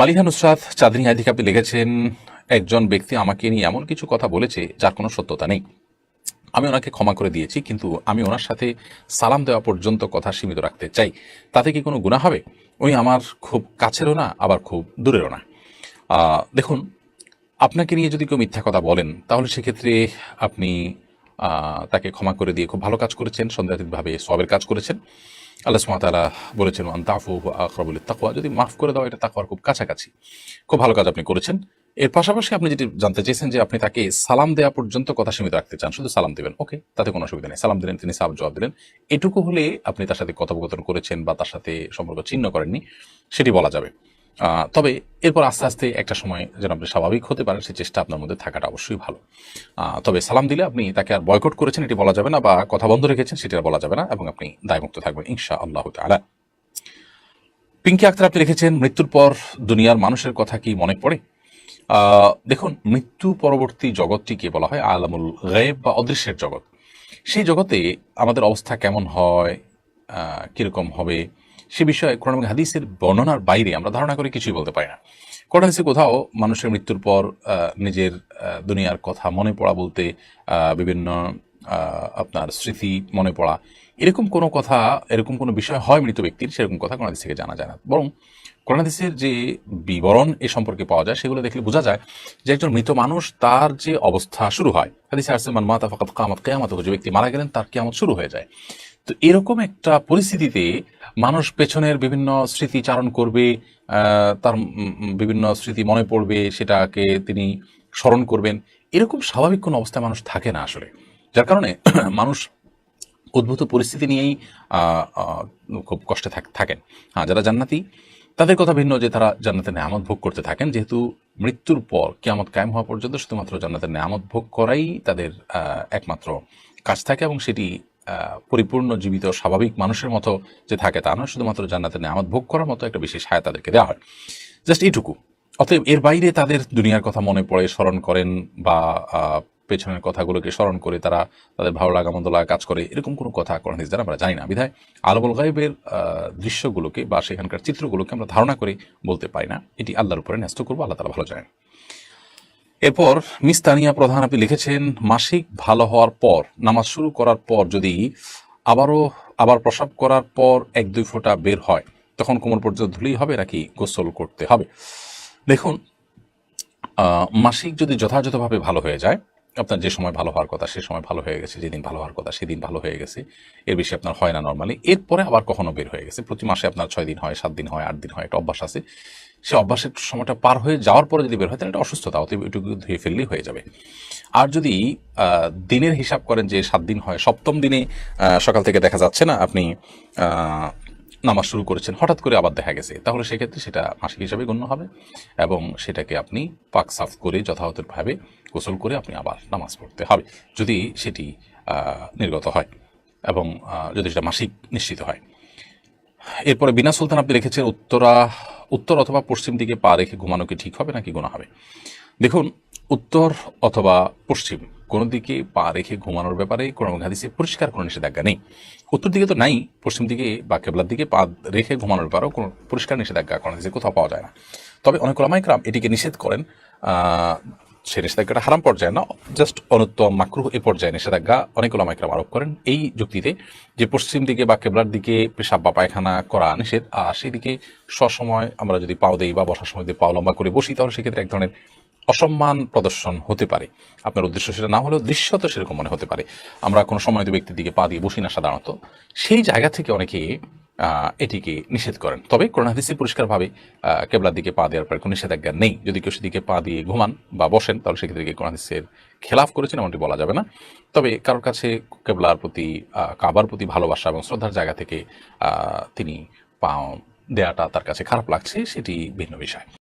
মালিহা নুসরাত চাঁদনী আদিকে আপনি লিখেছেন, একজন ব্যক্তি আমাকে নিয়ে এমন কিছু কথা বলেছে যার কোনো সত্যতা নেই। আমি ওনাকে ক্ষমা করে দিয়েছি, কিন্তু আমি ওনার সাথে সালাম দেওয়া পর্যন্ত কথা সীমিত রাখতে চাই। তাতে কি কোনো গুণা হবে? উনি আমার খুব কাছেরও না, আবার খুব দূরেরও না। দেখুন, আপনাকে নিয়ে যদি কেউ মিথ্যা কথা বলেন, তাহলে সেক্ষেত্রে আপনি তাকে ক্ষমা করে দিয়ে খুব ভালো কাজ করেছেন, সন্দেহাতীতভাবে সবের কাজ করেছেন। আল্লাহ সুমাতালা বলেছেন আন্তাফু আকরাবুল তাকুয়া যদি মাফ করে দেওয়া এটা তাকুয়ার খুব কাছাকাছি। খুব ভালো কাজ আপনি করেছেন। এর পাশাপাশি আপনি যেটি জানতে চেয়েছেন যে আপনি তাকে সালাম দেওয়া পর্যন্ত কথা সীমিত রাখতে চান, শুধু সালাম দেবেন। ওকে, তাতে কোনো অসুবিধা নেই। সালাম দিলেন, তিনি সাব জবাব দিলেন। এটুকু হলে আপনি তার সাথে কথোপকথন করেছেন বা তার সাথে সম্পর্ক ছিন্ন করেননি, সেটি বলা যাবে। তবে এরপর আস্তে আস্তে একটা সময় যেন আপনি স্বাভাবিক হতে পারেন, সেই চেষ্টা আপনার মধ্যে থাকাটা অবশ্যই ভালো। তবে সালাম দিলে আপনি তাকে আর বয়কট করেছেন, এটি বলা যাবে না, বা কথা বন্ধ রেখেছেন, সেটি আর বলা যাবে না, এবং আপনি দায়মুক্ত থাকবেন ইনশা আল্লাহ তালা পিঙ্কি আক্তার, আপনি লিখেছেন মৃত্যুর পর দুনিয়ার মানুষের কথা কি মনে পড়ে? দেখুন, মৃত্যু পরবর্তী জগৎটিকে বলা হয়? আলামুল গায়েব বা অদৃশ্যের জগৎ। সেই জগতে আমাদের অবস্থা কেমন হয়? কীরকম হবে? সে বিষয়ে কোরআন হাদিসের বর্ণনার বাইরে আমরা ধারণা করে কিছুই বলতে পারি না। কোরআন হাদিসে কোথাও মানুষের মৃত্যুর পর নিজের দুনিয়ার কথা মনে পড়া বলতে বিভিন্ন আপনার স্মৃতি মনে পড়া, এরকম কোনো কথা, এরকম কোনো বিষয় হয় মৃত ব্যক্তির, সেরকম কথা কোরআন থেকে জানা যায় না। বরং কোরআন হাদিসের যে বিবরণ এ সম্পর্কে পাওয়া যায়, সেগুলো দেখলে বোঝা যায় যে একজন মৃত মানুষ তার যে অবস্থা শুরু হয়। হাদিসে আসছে, মান মাতা ফাকাত কামাত কেয়ামত যে ব্যক্তি মারা গেলেন, তার কেয়ামত শুরু হয়ে যায়। তো এরকম একটা পরিস্থিতিতে মানুষ পেছনের বিভিন্ন স্মৃতি চারণ করবে তার বিভিন্ন স্মৃতি মনে পড়বে, সেটাকে তিনি স্মরণ করবেন। এরকম স্বাভাবিক কোনো অবস্থায় মানুষ থাকে না আসলে। যার কারণে মানুষ উদ্ভূত পরিস্থিতি নিয়েই খুব কষ্টে থাক- থাকেন। হ্যাঁ যারা জান্নাতি, তাদের কথা ভিন্ন যে তারা জান্নাতের নেয়ামত ভোগ করতে থাকেন। যেহেতু মৃত্যুর পর কেয়ামত কায়েম হওয়া পর্যন্ত শুধুমাত্র জান্নাতের নেয়ামত ভোগ করাই তাদের একমাত্র কাজ থাকে এবং সেটি পরিপূর্ণ, জীবিত, স্বাভাবিক মানুষের মতো যে থাকে তা নয়, শুধুমাত্র জান্নাতের নেয়ামত ভোগ করার মতো একটা বিশেষ হায় তাদেরকে দেওয়া হয়। জাস্ট এইটুকু। অতএব এর বাইরে তাদের দুনিয়ার কথা মনে পড়ে, স্মরণ করেন বা পেছনের কথাগুলোকে স্মরণ করে তারা তাদের ভালো লাগা, মন্দ লাগা কাজ করে। এরকম কোনো কথা হাদিস দ্বারা আমরা জানি না। বিধায় আলবুল গাইবের দৃশ্যগুলোকে বা সেখানকার চিত্রগুলোকে আমরা ধারণা করে বলতে পারি না। এটি আল্লাহর উপরে ন্যস্ত করব, আল্লাহ তালা ভালো জানেন। এরপর মিস তানিয়া প্রধান আপনি লিখেছেন, মাসিক ভালো হওয়ার পর, নামাজ শুরু করার পর যদি আবারও, আবার প্রসাব করার পর এক, দুই ফোঁটা বের হয়, তখন কোমর পর্যন্ত ধুলেই হবে নাকি গোসল করতে হবে? দেখুন মাসিক যদি যথাযথভাবে ভালো হয়ে যায় আপনার যে সময় ভালো হওয়ার কথা, সে সময় ভালো হয়ে গেছে, যেদিন ভালো হওয়ার কথা, সেদিন ভালো হয়ে গেছে। এর বেশি আপনার হয় না নর্মালি এরপরে আবার কখনো বের হয়ে গেছে। প্রতি মাসে আপনার ছয় দিন হয়, সাত দিন হয়, আট দিন হয়, একটা অভ্যাস আছে। সে অভ্যাসের সময়টা পার হয়ে যাওয়ার পরে যদি বের হয়, তাহলে এটা অসুস্থতা, অতএব এটুকু ধুয়ে ফেললেই হয়ে যাবে। আর যদি দিনের হিসাব করেন যে সাত দিন হয়, সপ্তম দিনে সকাল থেকে দেখা যাচ্ছে না, আপনি নামাজ শুরু করেছেন, হঠাৎ করে আবার দেখা গেছে। তাহলে সেক্ষেত্রে সেটা মাসিক হিসাবে গণ্য হবে এবং সেটাকে আপনি পাক সাফ করে যথাযথভাবে গোসল করে আপনি আবার নামাজ পড়তে হবে, যদি সেটি নির্গত হয় এবং যদি সেটা মাসিক নিশ্চিত হয়। এরপরে বিনা সুলতান আপনি রেখেছেন উত্তরা, উত্তর অথবা পশ্চিম দিকে পা রেখে ঘুমানো কি ঠিক হবে নাকি গোনা হবে? দেখুন, উত্তর অথবা পশ্চিম কোন দিকে পা রেখে ঘুমানোর ব্যাপারে কোনো হাদিসে পরিষ্কার কোনো নিষেধাজ্ঞা নেই। উত্তর দিকে তো নাই, পশ্চিম দিকে বা কেবলার দিকে পা রেখে ঘুমানোর ব্যাপারেও কোনো পরিষ্কার নিষেধাজ্ঞা কোনো হাদিসে কোথাও পাওয়া যায় না। তবে অনেক ওলামাইকরাম এটিকে নিষেধ করেন সে নিষেধাজ্ঞাটা হারাম পর্যায়ে না জাস্ট অনুত্তম মাকরুহ এ পর্যায়ে নিষেধাজ্ঞা অনেক ওলামাইকরাম আরোপ করেন। এই যুক্তিতে যে পশ্চিম দিকে বা কেবলার দিকে পেশাব বা পায়খানা করা নিষেধ, আর সেদিকে সসময় আমরা যদি পাও দেই বা বসার সময় যদি পাও লম্বা করে বসি, তাহলে সেক্ষেত্রে এক ধরনের অসম্মান প্রদর্শন হতে পারে। আপনার উদ্দেশ্য সেটা না হলেও দৃশ্যত সেরকম মনে হতে পারে। আমরা কোনো সময় ব্যক্তির দিকে পা দিয়ে বসি না সাধারণত। সেই জায়গা থেকে অনেকে এটিকে নিষেধ করেন। তবে করোনা পরিষ্কারভাবে কেবলার দিকে পা দেওয়ার পরে কোনো নিষেধাজ্ঞা নেই। যদি কেউ সেদিকে পা দিয়ে ঘুমান বা বসেন, তাহলে সেক্ষেত্রে করোনা হাদিসের খেলাফ করেছেন, এমনটি বলা যাবে না। তবে কারোর কাছে কেবলার প্রতি কাবার প্রতি ভালোবাসা এবং শ্রদ্ধার জায়গা থেকে তিনি পা দেয়াটা তার কাছে খারাপ লাগছে, সেটি ভিন্ন বিষয়।